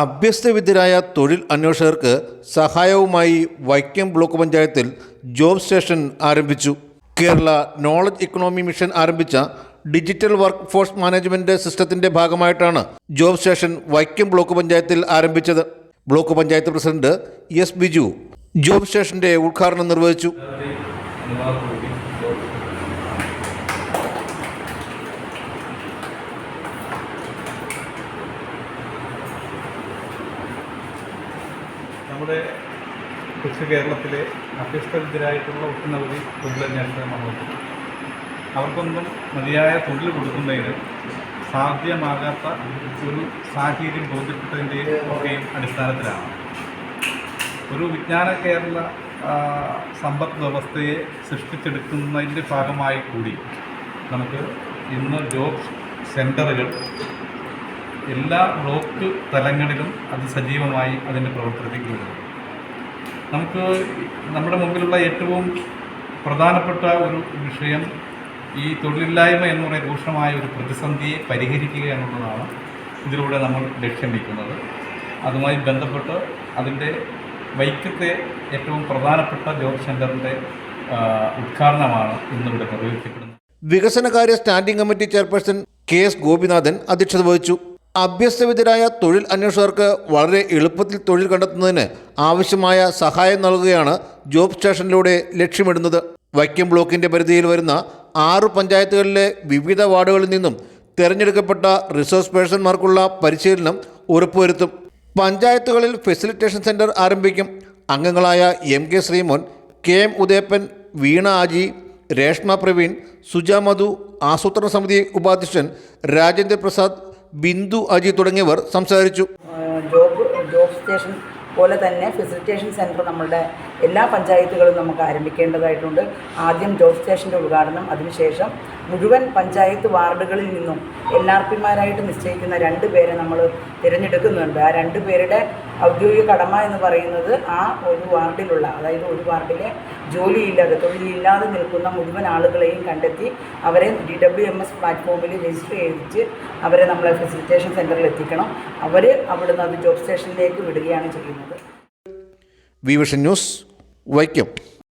അഭ്യസ്തവിദ്യരായ തൊഴിൽ അന്വേഷകർക്ക് സഹായവുമായി വൈക്കം ബ്ലോക്ക് പഞ്ചായത്തിൽ ജോബ് സ്റ്റേഷൻ ആരംഭിച്ചു. കേരള നോളജ് ഇക്കണോമി മിഷൻ ആരംഭിച്ച ഡിജിറ്റൽ വർക്ക് ഫോഴ്സ് മാനേജ്മെന്റ് സിസ്റ്റത്തിന്റെ ഭാഗമായിട്ടാണ് ജോബ് സ്റ്റേഷൻ വൈക്കം ബ്ലോക്ക് പഞ്ചായത്തിൽ ആരംഭിച്ചത്. Block panchayat president S Biju job സ്റ്റേഷന്റെ ഉദ്ഘാടനം നിർവഹിച്ചു. നമ്മുടെ കൊച്ചു കേരളത്തിലെ അഭ്യസ്തവിദ്യരായിട്ടുള്ള ഒട്ടനവധി തൊഴിലന്വേഷണ നമ്മൾക്ക് അവർക്കൊന്നും മതിയായ തൊഴിൽ കൊടുക്കുന്നതിന് സാധ്യമാകാത്ത ഒരു സാഹചര്യം ബോധ്യപ്പെട്ടതിന്റെ ഒക്കെയും അടിസ്ഥാനത്തിലാണ്. ഒരു വിജ്ഞാന കേരള സമ്പദ് വ്യവസ്ഥയെ സൃഷ്ടിച്ചെടുക്കുന്നതിന്റെ ഭാഗമായി കൂടി നമുക്ക് ഇന്ന് ജോബ് സെന്ററുകൾ എല്ലാ ബ്ലോക്ക് തലങ്ങളിലും അത് സജീവമായി അതിന്റെ പ്രവർത്തനത്തിൽ നമുക്ക് നമ്മുടെ മുമ്പിലുള്ള ഏറ്റവും പ്രധാനപ്പെട്ട ഒരു വിഷയം ഈ തൊഴിലില്ലായ്മ എന്ന് പറയുന്ന രൂക്ഷമായ ഒരു പ്രതിസന്ധിയെ പരിഹരിക്കുക എന്നുള്ളതാണ് ഇതിലൂടെ നമ്മൾ ലക്ഷ്യം വയ്ക്കുന്നത്. അതുമായി ബന്ധപ്പെട്ട് അതിന്റെ വൈക്കത്തെ ഏറ്റവും പ്രധാനപ്പെട്ട ജോബ് സെന്ററിന്റെ ഉദ്ഘാടനമാണ് ഇന്നിവിടെ നിർവഹിക്കപ്പെടുന്നത്. വികസനകാര്യ standing committee chairperson K S Gopinathan അധ്യക്ഷത വഹിച്ചു. അഭ്യസ്തവിദ്യരായ തൊഴിൽ അന്വേഷകർക്ക് വളരെ എളുപ്പത്തിൽ തൊഴിൽ കണ്ടെത്തുന്നതിന് ആവശ്യമായ സഹായം നൽകുകയാണ് ജോബ് സ്റ്റേഷനിലൂടെ ലക്ഷ്യമിടുന്നത്. വൈക്കം ബ്ലോക്കിന്റെ പരിധിയിൽ വരുന്ന ആറ് പഞ്ചായത്തുകളിലെ വിവിധ വാർഡുകളിൽ നിന്നും തിരഞ്ഞെടുക്കപ്പെട്ട റിസോഴ്സ് പേഴ്സൺമാർക്കുള്ള പരിശീലനം ഉറപ്പുവരുത്തും. പഞ്ചായത്തുകളിൽ ഫെസിലിറ്റേഷൻ സെന്റർ ആരംഭിക്കും. അംഗങ്ങളായ M K Sreemon K M Udayappan Veena Aji Reshma Praveen Suja Madhu ആസൂത്രണ സമിതി ഉപാധ്യക്ഷൻ രാജേന്ദ്ര പ്രസാദ് ബിന്ദു അജി തുടങ്ങിയവർ സംസാരിച്ചു. ജോബ് ജോബ് സ്റ്റേഷൻ പോലെ തന്നെ ഫെസിലിറ്റേഷൻ സെന്റർ നമ്മളുടെ എല്ലാ പഞ്ചായത്തുകളും നമുക്ക് ആരംഭിക്കേണ്ടതായിട്ടുണ്ട്. ആദ്യം ജോബ് സ്റ്റേഷന്റെ ഉദ്ഘാടനം അതിനുശേഷം മുഴുവൻ പഞ്ചായത്ത് വാർഡുകളിൽ നിന്നും എൽ ആർ പിമാരായിട്ട് നിശ്ചയിക്കുന്ന രണ്ട് പേരെ നമ്മൾ തിരഞ്ഞെടുക്കുന്നുണ്ട്. ആ രണ്ട് പേരുടെ ഔദ്യോഗിക കടമ എന്ന് പറയുന്നത് ആ ഒരു വാർഡിലുള്ള അതായത് ഒരു വാർഡിലെ ജോലിയില്ലാതെ തൊഴിലില്ലാതെ നിൽക്കുന്ന മുഴുവൻ ആളുകളെയും കണ്ടെത്തി അവരെ ഡി ഡബ്ല്യു എം എസ് പ്ലാറ്റ്ഫോമിൽ രജിസ്റ്റർ ചെയ്യിച്ച് അവരെ നമ്മളെ ഫെസിലിറ്റേഷൻ സെന്ററിൽ എത്തിക്കണം. അവർ അവിടുന്ന് അത് ജോബ് സ്റ്റേഷനിലേക്ക് വിടുകയാണ് ചെയ്യുന്നത്. വിവിഷൻ ന്യൂസ് വൈക്കം